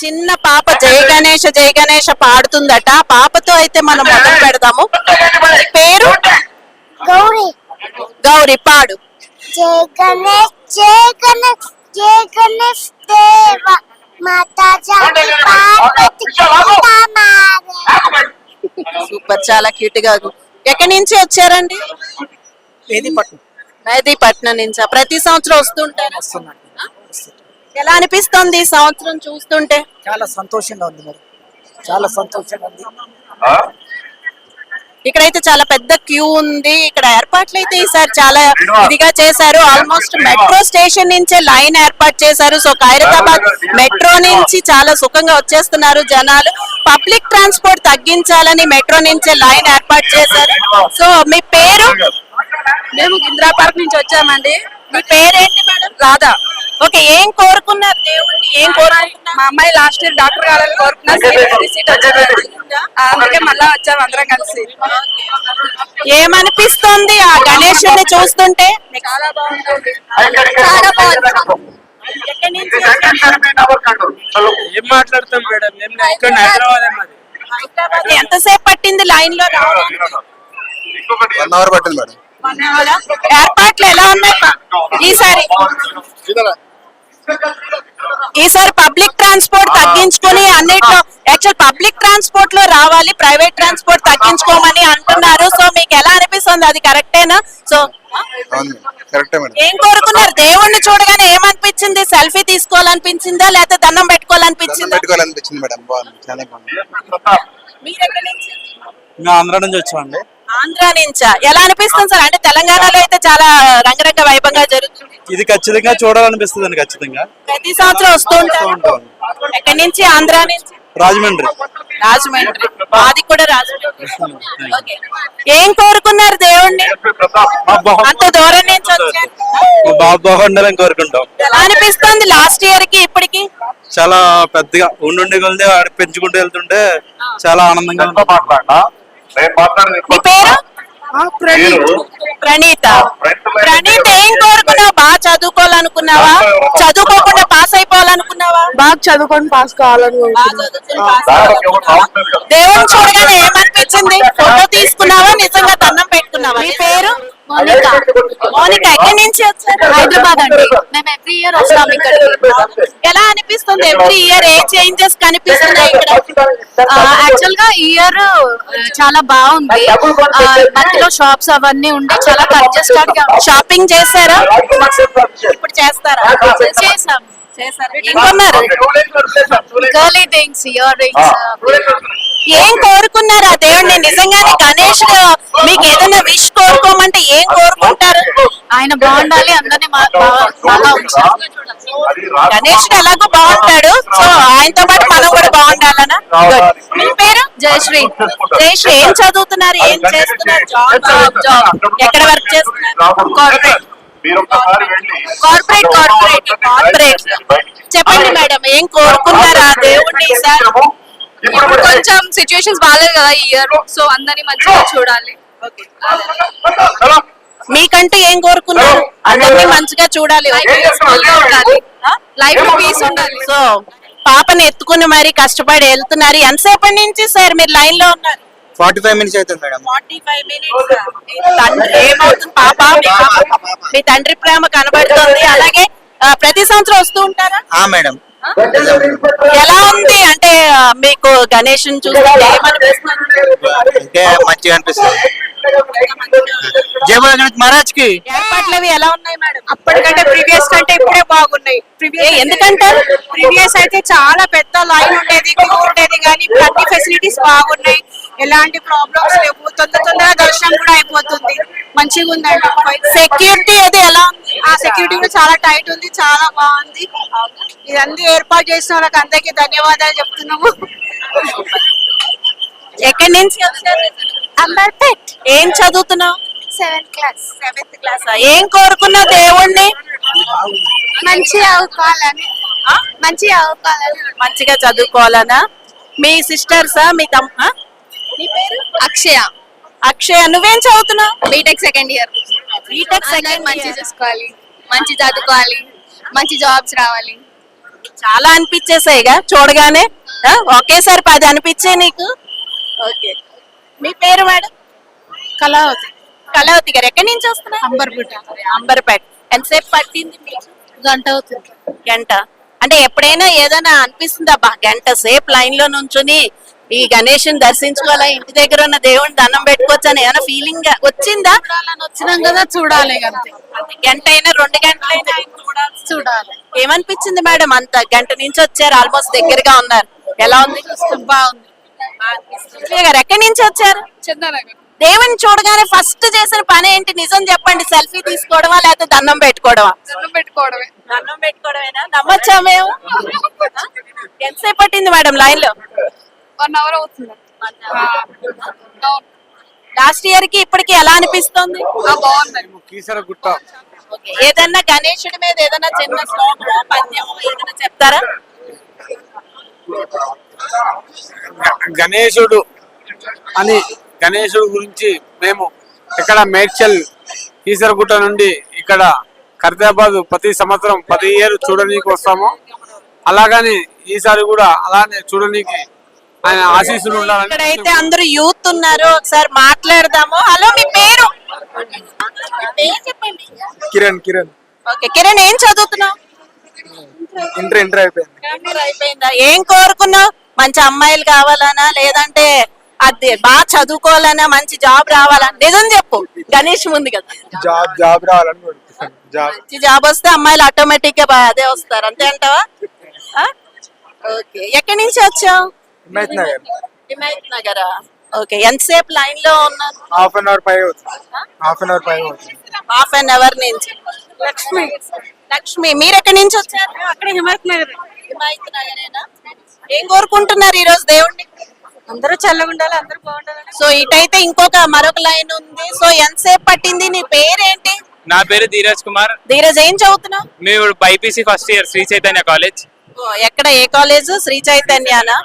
చిన్న పాప జై గణేష జై గణేష పాడుతుందట. ఆ పాపతో అయితే మనం మొదలు పెడదాము. పేరు? గౌరీ. గౌరీ పాడు. జయ గణేష్ జయ గణేష్ జయ గణేష్ దేవ మాతా జాతి పార్వతి పితా మారే. సూపర్ చాలా క్యూట్గా ఎక్కడి నుంచి వచ్చారండి? వేదిపట్నం మెహదీపట్నం నుంచి? ప్రతి సంవత్సరం వస్తుంటారు? ఎలా అనిపిస్తుంది ఈ సంవత్సరం చూస్తుంటే? చాలా సంతోషంగా ఉంది మరి చాలా సంతోషంగా ఉంది. ఇక్కడైతే చాలా పెద్ద క్యూ ఉంది. ఇక్కడ ఏర్పాట్లు అయితే ఈసారి చాలా ఇదిగా చేశారు. ఆల్మోస్ట్ మెట్రో స్టేషన్ నుంచే లైన్ ఏర్పాటు చేశారు. సో ఖైరతాబాద్ మెట్రో నుంచి చాలా సుఖంగా వచ్చేస్తున్నారు జనాలు. పబ్లిక్ ట్రాన్స్పోర్ట్ తగ్గించాలని మెట్రో నుంచే లైన్ ఏర్పాటు చేశారు. సో మీ పేరు? మేము ఇందిరా పార్క్ నుంచి వచ్చామండి. మీ పేరేంటి మేడం? రాధా. ఓకే ఏం కోరుకున్నారు దేవుణ్ణి? ఏం కోరుకున్నారు? మా అమ్మాయి లాస్ట్ ఇయర్ డాక్టర్ కావాలని కోరుకున్నా సీట్ సీట్ వచ్చింది. ఆ, అందుకే మళ్ళా వచ్చాము అందరం కలిసి. ఏమనిపిస్తుంది ఆ గణేశుని చూస్తుంటే? చాలా బాగుంది? ఏం మాట్లాడతాం మేడం. ఇక్కడ హైదరాబాద్. ఎంతసేపు పట్టింది లైన్లో? రావడానికి వన్ అవర్ పట్టింది మేడం. ఏర్పాట్లు ఎలా ఉన్నాయి? ఈసారి ఈసారి పబ్లిక్ ట్రాన్స్పోర్ట్ తగ్గించుకొని అన్నిట్లో యాక్చువల్ పబ్లిక్ ట్రాన్స్పోర్ట్లో రావాలి ప్రైవేట్ ట్రాన్స్పోర్ట్ తగ్గించుకోమని అంటున్నారు. సో మీకు ఎలా అనిపిస్తుంది? అది కరెక్టేనా? సో అవును కరెక్టే మేడం. ఏం కోరుకున్నారు? దేవుణ్ణి చూడగానే ఏమనిపించింది? సెల్ఫీ తీసుకోవాలనిపించిందా? లేకపోతే దండం పెట్టుకోవాలనిపించిందా? పెట్టుకోవాలనిపించింది మేడం. బాగుంది చాలా బాగుంది. మీరు ఎక్కడి నుంచి? మేము ఆంధ్ర నుంచి వచ్చామండి. ఆంధ్ర నుంచా? ఎలా అనిపిస్తుంది సార్? అంటే తెలంగాణలో అయితే చాలా రంగరంగ వైభవంగా జరుగుతుంది. ఇది ఖచ్చితంగా చూడాలనిపిస్తుంది అండి ఖచ్చితంగా. ప్రతి సంవత్సరం వస్తూ ఉంటారు. ఉంటాం. ఎక్కడి నుంచి? ఆంధ్ర నుంచి? రాజమండ్రి. రాజమండ్రి. మాది కూడా రాజమండ్రి. ఓకే. ఏం కోరుకున్నారు దేవుణ్ణి? అంత దూరం నుంచి వచ్చారు. బాబు బాగుండాలని కోరుకుంటాం. ఎలా అనిపిస్తుంది లాస్ట్ ఇయర్కి ఇప్పటికి? చాలా పెద్దగా ఉండుండి కొలిది ఆడ పెంచుకుంటూ వెళ్తుంటే చాలా ఆనందంగా ఉంది. మీ పేరు? ప్రణీత. ప్రణీత ఏం చదువుకోవాలనుకున్నావా? చదువుకోకుండా పాస్ అయిపోవాలనుకున్నావా? బాగా చదువుకొని పాస్ కావాలని బాగా చదువుకుని pass అవ్వాలనుకున్నావా? దేవుని చూడగానే ఏమనిపించింది? ఫోటో తీసుకున్నావా? నిజంగా దండం పెట్టుకున్నావా? మీ పేరు? మోనిక. మోనిక ఎక్కడి నుంచి వచ్చారు? హైదరాబాద్ అండి. మేము ఎవ్రీ ఇయర్ వస్తాం ఇక్కడికి. ఎలా అనిపిస్తుంది? ఎవ్రీ ఇయర్ ఏ చేంజెస్ కనిపిస్తున్నాయి ఇక్కడ? యాక్చువల్గా ఇయర్ చాలా బాగుంది. ఆ, మధ్యలో షాప్స్ అవన్నీ ఉండి చాలా కంజెస్టెడ్గా. షాపింగ్ చేశారా? ఇప్పుడు చేస్తారా? చేసాం చేశారా? ఏం కొన్నారు గర్లీ థింగ్స్ ఇయర్ రింగ్స్ ఏం కోరుకున్నారు? ఆ దేవుడిని నిజంగానే గణేష్ మీకు ఏదైనా విష్ కోరుకోమంటే ఏం కోరుకుంటారు? ఆయన బాగుండాలి అందరినీ గణేష్ ఎలాగో బాగుంటాడు. సో ఆయనతో పాటు మనం కూడా బాగుండాలనా? మీ పేరు? జయశ్రీ. జయశ్రీ ఏం చదువుతున్నారు? ఏం చేస్తున్నారు? జాబ్ జాబ్ ఎక్కడ వర్క్ చేస్తున్నారు? కార్పొరేట్ కార్పొరేట్ కార్పొరేట్ కార్పొరేట్ చెప్పండి మేడం ఏం కోరుకుంటారా దేవుడిని సార్ ఇప్పుడు కొంచెం సిచ్యువేషన్స్ బాగాలేదు కదా ఈ ఇయర్ సో అందరినీ మంచిగా చూడాలి. మీకంటూ ఏం కోరుకున్నారు? అందరినీ మంచిగా చూడాలి. లైఫ్ పీస్ ఉండాలి. సో పాపని ఎత్తుకుని మరి కష్టపడి వెళ్తున్నారు. ఎంతసేపటి నుంచి సార్ మీరు లైన్లో ఉన్నారు? ఫార్టీ ఫైవ్ మినిట్స్ అవుతుంది మేడం. ఫార్టీ ఫైవ్ మినిట్స్ తండ్రి ఏమవుతుంది? పాప మీ పాప? మీ తండ్రి ప్రేమ కనబడుతుంది. అలాగే ప్రతి సంవత్సరం వస్తూ ఉంటారా? ఆ మేడం. ఎలా ఉంది? అంటే మీకు గణేష్ చూస్తే మంచిగా అనిపిస్తుంది. జయ గణేష్ మహారాజ్కి ఏర్పాట్లు అవి ఎలా ఉన్నాయి మేడం? అప్పటికంటే ప్రీవియస్ కంటే ఇప్పుడే బాగున్నాయి. ప్రీవియస్ ఎందుకంటారు? ప్రీవియస్ అయితే చాలా పెద్ద లైన్ ఉండేది క్యూ ఉండేది కానీ ఇప్పుడు అన్ని ఫెసిలిటీస్ బాగున్నాయి. ఎలాంటి ప్రాబ్లమ్స్ లేవు. తొందర తొందరగా దర్శనం కూడా అయిపోతుంది. మంచిగా ఉందండి. సెక్యూరిటీ అది ఎలా ఉంది? ఆ సెక్యూరిటీ కూడా చాలా టైట్ ఉంది చాలా బాగుంది. ఇదంతా ఏర్పాటు చేసిన వాళ్ళకి అందరికీ ధన్యవాదాలు చెప్తున్నాము. ఎక్కడి నుంచి వచ్చారు? అంబర్పేట్. ఏం చదువుతున్నావు? సెవెంత్ క్లాస్ సెవెంత్ క్లాస్ ఏం కోరుకున్నావు దేవుణ్ణి? మంచిగా అవుకోవాలని మంచిగా అవుకోవాలని మంచిగా చదువుకోవాలనా? మీ సిస్టర్సా? మీ తమ్? నీ పేరు? అక్షయ. అక్షయ నువ్వేం చదువుతున్నావు? BTech second year. BTech second మంచి చూసుకోవాలి. మంచి చదువుకోవాలి. మంచి జాబ్స్ రావాలి. చాలా అనిపించేసాయిగా చూడగానే. ఒకేసారి పది అనిపించే నీకు? ఓకే. మీ పేరు మేడం? కళావతి. కళావతి గారు ఎక్కడి నుంచి వస్తున్నారు అంబర్పేట. అంబర్పేట. ఎంతసేపు పట్టింది గంట అవుతుంది. గంట. అంటే ఎప్పుడైనా ఏదైనా అనిపిస్తుందా అబ్బా గంట సేపు లైన్లో నుంచుని ఈ గణేష్ దర్శించుకోవాలా ఇంటి దగ్గర ఉన్న దేవుని దండం పెట్టుకోవచ్చు అని ఏమైనా ఫీలింగ్ వచ్చిందా? వచ్చినాం కదా చూడాలి గంట అయినా రెండు గంటలైనా చూడాలి. చూడాలి. ఏమనిపించింది మేడం? అంత గంట నుంచి వచ్చారు ఆల్మోస్ట్ దగ్గరగా ఉన్నారు. ఎలా ఉంది? బాగుంది. గారు ఎక్కడి నుంచి వచ్చారు? చందనగర్. దేవుని చూడగానే ఫస్ట్ చేసిన పని ఏంటి? నిజం చెప్పండి. సెల్ఫీ తీసుకోవడమా? లేకపోతే దండం పెట్టుకోవడమా? దండం పెట్టుకోవడమే. దండం పెట్టుకోవడమేనా? నమ్మచ్చా మేము? ఎంతసేపు పట్టింది మేడం లైన్లో? వన్ అవర్ అవుతుంది. లాస్ట్ ఇయర్కి ఇప్పటికి ఎలా అనిపిస్తుంది? ఆ, బాగుంది. కీసర గుట్ట. ఓకే. ఏదన్నా గణేశుడి మీద ఏదన్నా చిన్న శ్లోకమో పద్యమో ఏదైనా చెప్తారా? గణేశుడు అని గణేశుడు గురించి మేము ఇక్కడ మేడ్చల్ ఈసరగుట్ట నుండి ఇక్కడ ఖరీదాబాద్ ప్రతి సంవత్సరం ప్రతి ఇయర్ చూడనీకి వస్తాము. అలాగని ఈసారి కూడా అలానే చూడనీకి ఆయన ఆశీస్సులు ఉండాలని ఇక్కడైతే అందరూ యూత్ ఉన్నారు. ఒకసారి మాట్లాడదాము. హలో మీ పేరు? కిరణ్ కిరణ్. ఓకే కిరణ్ ఏం చదువుతున్నావు? ఇంటర్ ఇంటర్ అయిపోయింది. ఇంటర్ అయిపోయిందా? ఏం కోరుకున్నావు? మంచి అమ్మాయిలు కావాలనా? లేదంటే అది బాగా చదువుకోవాలనా మంచి జాబ్ రావాలా నిజం చెప్పు. గణేష్ ముందు కదా. జాబ్ జాబ్ రావాలని కోరుకుంటున్నాను జాబ్. మంచి జాబ్ వస్తే అమ్మాయిలు ఆటోమేటిక్గా అదే వస్తారు. అంతే అంటావా? ఓకే. ఎక్కడి నుంచి వచ్చావు? హిమాయత్ నగర్. హిమాయత్ నగరా? ఓకే. ఎంతసేపు లైన్లో ఉన్నారు హాఫ్ అన్ అవర్ పై అవుతుంది. హాఫ్ అన్ అవర్ పై అవుతుంది. హాఫ్ అన్ అవర్ నుంచి. లక్ష్మి. లక్ష్మి మీరు ఎక్కడి నుంచి వచ్చారు? అక్కడ హిమాయత్ నగర్. హిమాయత్ నగరేనా? ఏం కోరుకుంటున్నారు ఈ రోజు దేవుణ్ణి? అందరూ చల్లగా ఉండాలి అందరూ బాగుండాలి సో ఇటైతే ఇంకొక మరొక లైన్ ఉంది. సో ఎంతసేపు పట్టింది? నీ పేరేంటి? నా పేరు ధీరజ్ కుమార్. ధీరజ్ ఏం చదువుతున్నావు? మేము BiPC first year Sri Chaitanya college. ఓ, ఎక్కడ? ఏ కాలేజ్? శ్రీ చైతన్యానా?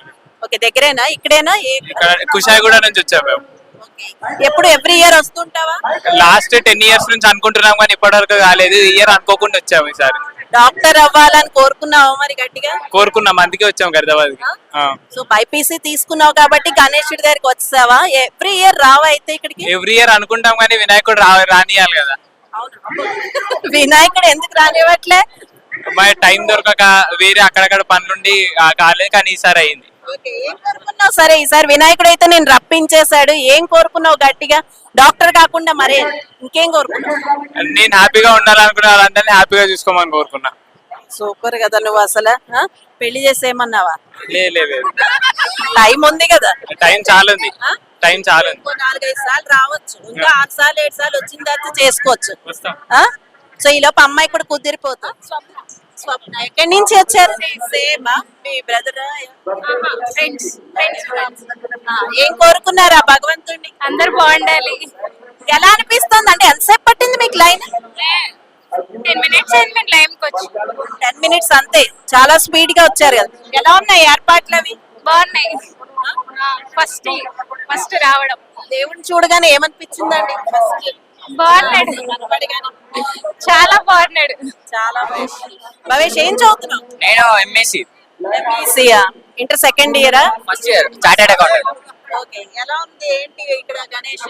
ఓకే దగ్గరేనా? ఇక్కడేనా? ఏ ఇక్కడ కుషాయిగూడ నుంచి వచ్చాము మేము. ఓకే. ఎప్పుడు ఎవ్రీ ఇయర్ వస్తుంటావా? లాస్ట్ టెన్ ఇయర్స్ నుంచి అనుకుంటున్నాం కానీ ఇప్పటివరకు కాలేదు. ఈ ఇయర్ అనుకోకుండా వచ్చాము ఈసారి. డాక్టర్ అవ్వాలని కోరుకున్నావా మరి గట్టిగా? కోరుకున్నాం అందుకే వచ్చాము గరిదాబాద్ సో బైపీసీ తీసుకున్నావు కాబట్టి గణేశుడి దగ్గరికి వచ్చావా? ఎవ్రీ ఇయర్ రావా అయితే ఇక్కడికి? ఎవ్రీ ఇయర్ అనుకుంటాం కానీ వినాయకుడు రా రానియాలి కదా. వినాయకుడు ఎందుకు రానివ్వట్లే? మా టైం దొరకక వేరే అక్కడక్కడ పనులుండి ఆ, కాలేదు కానీ ఈసారి అయింది. ఏం కోరుకున్నావు? సరే ఈసారి వినాయకుడు అయితే నేను రప్పించేశాడు. ఏం కోరుకున్నావు గట్టిగా? డాక్టర్ కాకుండా మరే ఇంకేం కోరుకున్నావు? నేను హ్యాపీగా ఉండాలనుకున్న వాళ్ళందరినీ హ్యాపీగా చూసుకోమని కోరుకున్నా. సూపర్ కదా నువ్వు అసలు? పెళ్ళి చేసేయమన్నావా లేదు టైం ఉంది కదా. టైం చాలా ఉంది టైం చాలా ఉంది నాలుగైదు సార్లు రావచ్చు. ఇంకా ఆరు సార్లు ఏడు సార్లు వచ్చిన తర్వాత చేసుకోవచ్చు? సో ఈ లోపు అమ్మాయి కూడా కుదిరిపోతుంది. స్వప్న ఎక్కడి నుంచి వచ్చారు? సేమా మీ బ్రదర్ ఫ్రెండ్స్ ఏం కోరుకున్నారా భగవంతుడిని అందరూ బాగుండాలి. ఎలా అనిపిస్తుంది? అంటే ఎంతసేపు పట్టింది మీకు లైన్? టెన్ మినిట్స్ అయింది మేము లైన్కి వచ్చి. టెన్ మినిట్స్ అంతే. చాలా స్పీడ్గా వచ్చారు కదా. ఎలా ఉన్నాయి ఏర్పాట్లు అవి? బాగున్నాయి. ఫస్ట్ ఫస్ట్ రావడం. దేవుడిని చూడగానే ఏమనిపించిందండి? ఫస్ట్ బాగున్నాడు. చాలా బాగున్నాడు. చాలా. భవేష్ ఏం చదువుతున్నావు? నేను ఎంఎస్సి ఎంఈసీయా ఇంటర్ సెకండ్ ఇయరా first year chartered accountant okay ఎలా ఉంది? ఏంటి ఇక్కడ గణేష్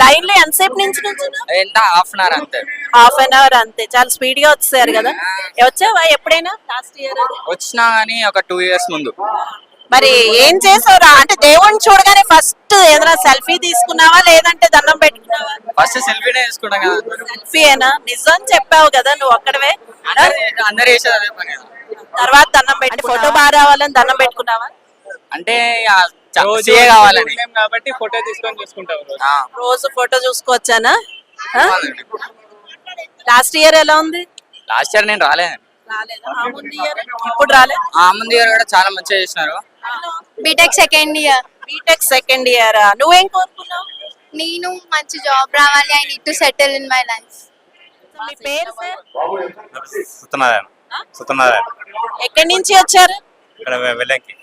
లైన్లో ఎంతసేపు నుంచి ఎంత? హాఫ్ అన్ అవర్ అంతే. హాఫ్ అన్ అవర్ అంతే. చాలా స్పీడ్గా వచ్చేసారు కదా. వచ్చావా ఎప్పుడైనా? లాస్ట్ ఇయర్ వచ్చినా కానీ ఒక టూ ఇయర్స్ ముందు. మరి ఏం చేసావురా? అంటే దేవుణ్ణి చూడగానే ఫస్ట్ ఏదైనా సెల్ఫీ తీసుకున్నావా? లేదంటే దండం పెట్టుకున్నావా? ఫస్ట్ సెల్ఫీనే తీసుకుంటాం కదా. సెల్ఫీయేనా నిజం చెప్పావు కదా నువ్వు ఒక్కడవే. అందరు అందరు చేసేది అదే పని. కదా. తర్వాత దండం పెట్టి ఫోటో బాగా రావాలని దండం పెట్టుకున్నావా? అంటే ఇక చ- రోజు కావాలని. కాబట్టి ఫోటో తీసుకొని చూసుకుంటాం రోజు. ఆ, రోజు ఫోటో చూసుకోవచ్చానా. లాస్ట్ ఇయర్ ఎలా ఉంది? లాస్ట్ ఇయర్ నేను రాలేదు రాలేదా? ఆ ముందు ఇయర్ ఇప్పుడు రాలే? ఆ ముందు ఇయర్ కూడా చాలా మంచిగా చేసినారు. BTech second year BTech second year నువ్వేం కోరుకున్నావు? నేను మంచి జాబ్ రావాలి. I need to settle in my life మీ పేరు సార్ సత్యనారాయణ. సత్యనారాయణ. ఎక్కడి నుంచి వచ్చారు? ఇక్కడ వెల్లంకి.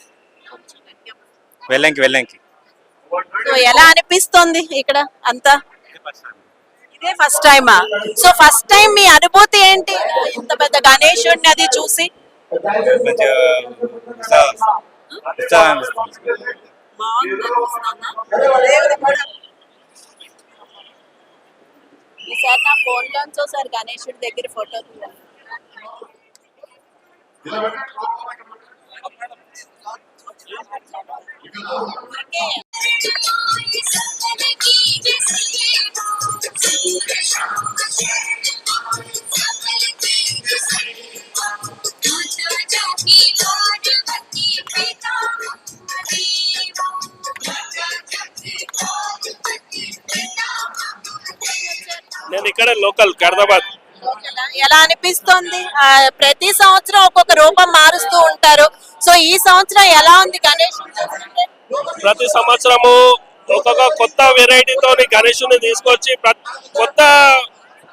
వెల్లంకి వెల్లంకి. సో ఎలా అనిపిస్తుంది ఇక్కడ అంతా? ఇదే ఫస్ట్ టైమా సో ఫస్ట్ టైం మీ అనుభూతి ఏంటి? ఇంత పెద్ద గణేశుడిని అది చూసి? మంచిగా ఉత్సాహం ఉత్సాహం అనిపిస్తుంది ఈసారి నా ఫోన్ లోంచి ఒకసారి గణేశుడి దగ్గర ఫోటో తీయాలి ఇక్కడ లోకల్ ఖైరదాబాద్? ఎలా అనిపిస్తుంది ప్రతి సంవత్సరం ఒక్కొక్క రూపం మారుస్తూ ఉంటారు సో ఈ సంవత్సరం ఎలా ఉంది చూస్తుంటే? ప్రతి సంవత్సరము ఒక్కొక్క కొత్త వెరైటీతో గణేషుని తీసుకొచ్చి కొత్త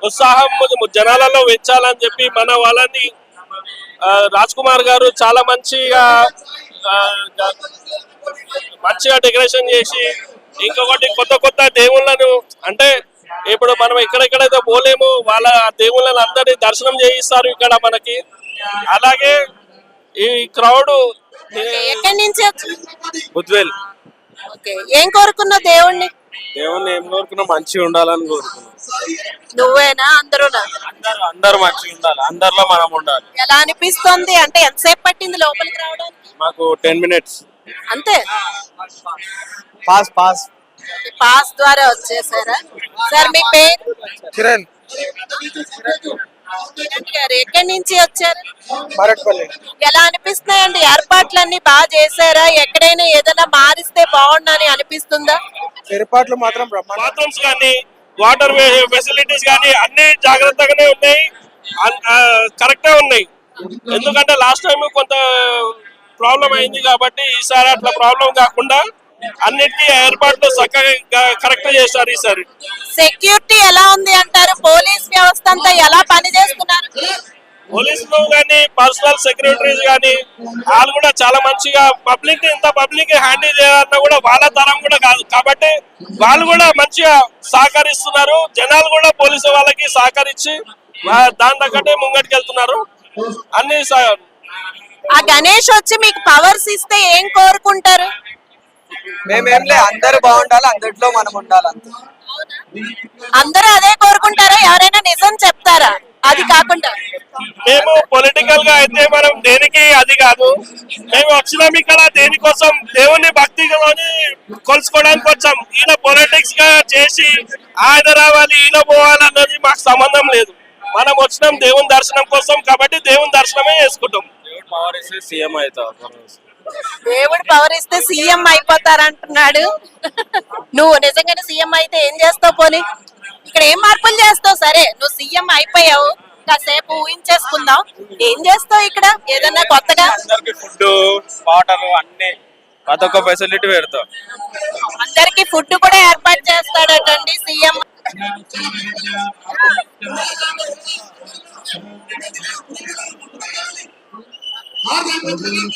ఉత్సాహం జనాలలో పెంచాలని చెప్పి మన వాళ్ళని రాజ్ కుమార్ గారు చాలా మంచిగా మంచిగా డెకరేషన్ చేసి ఇంకొకటి కొత్త కొత్త దేవుళ్ళను అంటే ఇప్పుడు మనం ఎక్కడెక్కడైతే పోలేము వాళ్ళ దేవుళ్ళని అందరినీ దర్శనం చేయిస్తారు ఇక్కడ మనకి. అలాగే ఈ క్రౌడ్ ఎక్కడి నుంచి బుద్వేల్. ఓకే ఏం కోరుకున్నావు దేవుణ్ణి? దేవుని ఏం కోరుకున్నా మంచిగా ఉండాలని కోరుకున్నాం. నువ్వేనా అందరూ అందరూ మంచిగా ఉండాలి. అందరిలో మనం ఉండాలి. ఎలా అనిపిస్తుంది? అంటే ఎంతసేపు పట్టింది లోపలికి రావడానికి? మాకు టెన్ మినిట్స్. అంతే? పాస్ పాస్ పాస్ ద్వారా వచ్చేసారా? సార్ మీ పేరు? కిరణ్. కిరణ్ గారు ఎక్కడి నుంచి వచ్చారు? ఎలా అనిపిస్తున్నాయండి? ఏర్పాట్లన్నీ బాగా చేశారా? ఎక్కడైనా ఏదైనా మారిస్తే బాగుండని అనిపిస్తుందా? ఏర్పాట్లు మాత్రం బాత్రూమ్స్ కానీ వాటర్ ఫెసిలిటీస్ కానీ అన్ని జాగ్రత్తగానే ఉన్నాయి. కరెక్టే ఉన్నాయి. ఎందుకంటే లాస్ట్ టైం కొంత ప్రాబ్లం అయింది కాబట్టి ఈసారి అట్లా ప్రాబ్లం కాకుండా అన్నిటికీ ఏర్పాట్లు చక్కగా కరెక్ట్ చేశారు ఈసారి. సెక్యూరిటీ ఎలా ఉంది అంటారు? పోలీస్ వ్యవస్థ అంతా ఎలా పనిచేస్తున్నారు పోలీసులు కానీ పర్సనల్ సెక్రటరీస్ కానీ వాళ్ళు కూడా చాలా మంచిగా పబ్లిక్ ఇంత పబ్లిక్ హ్యాండిల్ చేయాలన్నా కూడా వాళ్ళ తరం కూడా కాదు. కాబట్టి వాళ్ళు కూడా మంచిగా సహకరిస్తున్నారు. జనాలు కూడా పోలీసు వాళ్ళకి సహకరించి దాని తగ్గట్టే ముంగటికి వెళ్తున్నారు అన్ని ఆ గణేష్ వచ్చి మీకు పవర్స్ ఇస్తే ఏం కోరుకుంటారు? మేమేం లే అందరూ బాగుండాలి అందరిలో మనం ఉండాలి అంతే. అందరూ అదే కోరుకుంటారా? ఎవరైనా నిజం చెప్తారా? అది కాకుండా. మేము పొలిటికల్గా అయితే మనం దేనికి అది కాదు. మేము వచ్చినాం ఇక్కడ దేనికోసం? దేవుని భక్తిలోని కొలుసుకోవడానికి వచ్చాం. ఈయన పొలిటిక్స్గా చేసి ఆయన రావాలి ఈయన పోవాలి అన్నది మాకు సంబంధం లేదు. మనం వచ్చినాం దేవుని దర్శనం కోసం కాబట్టి దేవుని దర్శనమే చేసుకుంటాం. పవర్ ఇస్తే సీఎం దేవుడు పవర్ ఇస్తే సీఎం అయిపోతారంటున్నాడు. నువ్వు నిజంగానే సీఎం అయితే ఏం చేస్తావు పోనీ? ఇక్కడ ఏం మార్పులు చేస్తావు? సరే నువ్వు సీఎం అయిపోయావు. కాసేపు ఊహించేసుకుందాం. ఏం చేస్తావు ఇక్కడ? ఏదన్నా కొత్తగా? ఫుడ్ వాటర్ అన్ని. ప్రతి ఒక్క ఫెసిలిటీ పెడతాం. అందరికి ఫుడ్ కూడా ఏర్పాటు చేస్తాడటండి సీఎం. Nereden ee, getirdin?